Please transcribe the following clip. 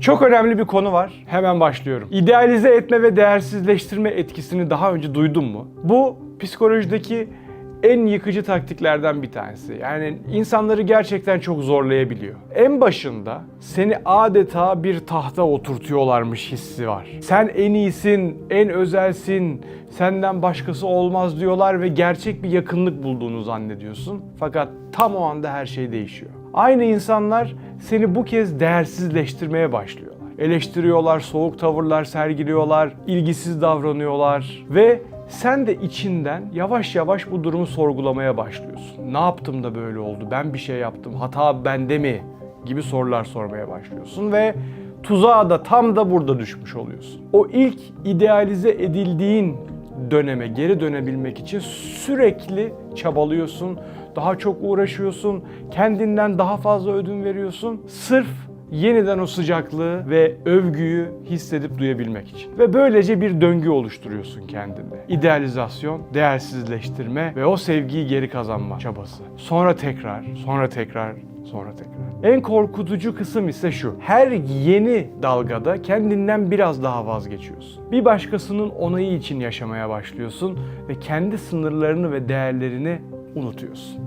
Çok önemli bir konu var. Hemen başlıyorum. İdealize etme ve değersizleştirme etkisini daha önce duydun mu? Bu psikolojideki en yıkıcı taktiklerden bir tanesi. Yani insanları gerçekten çok zorlayabiliyor. En başında seni adeta bir tahta oturtuyorlarmış hissi var. Sen en iyisin, en özelsin, senden başkası olmaz diyorlar ve gerçek bir yakınlık bulduğunu zannediyorsun. Fakat tam o anda her şey değişiyor. Aynı insanlar seni bu kez değersizleştirmeye başlıyorlar. Eleştiriyorlar, soğuk tavırlar sergiliyorlar, ilgisiz davranıyorlar ve sen de içinden yavaş yavaş bu durumu sorgulamaya başlıyorsun. Ne yaptım da böyle oldu? Ben bir şey yaptım. Hata bende mi? gibi sorular sormaya başlıyorsun ve tuzağa da tam da burada düşmüş oluyorsun. O ilk idealize edildiğin döneme geri dönebilmek için sürekli çabalıyorsun, daha çok uğraşıyorsun, kendinden daha fazla ödün veriyorsun. Sırf yeniden o sıcaklığı ve övgüyü hissedip duyabilmek için. Ve böylece bir döngü oluşturuyorsun kendinde. İdealizasyon, değersizleştirme ve o sevgiyi geri kazanma çabası. Sonra tekrar, sonra tekrar, sonra tekrar. En korkutucu kısım ise şu. Her yeni dalgada kendinden biraz daha vazgeçiyorsun. Bir başkasının onayı için yaşamaya başlıyorsun ve kendi sınırlarını ve değerlerini unutuyorsun.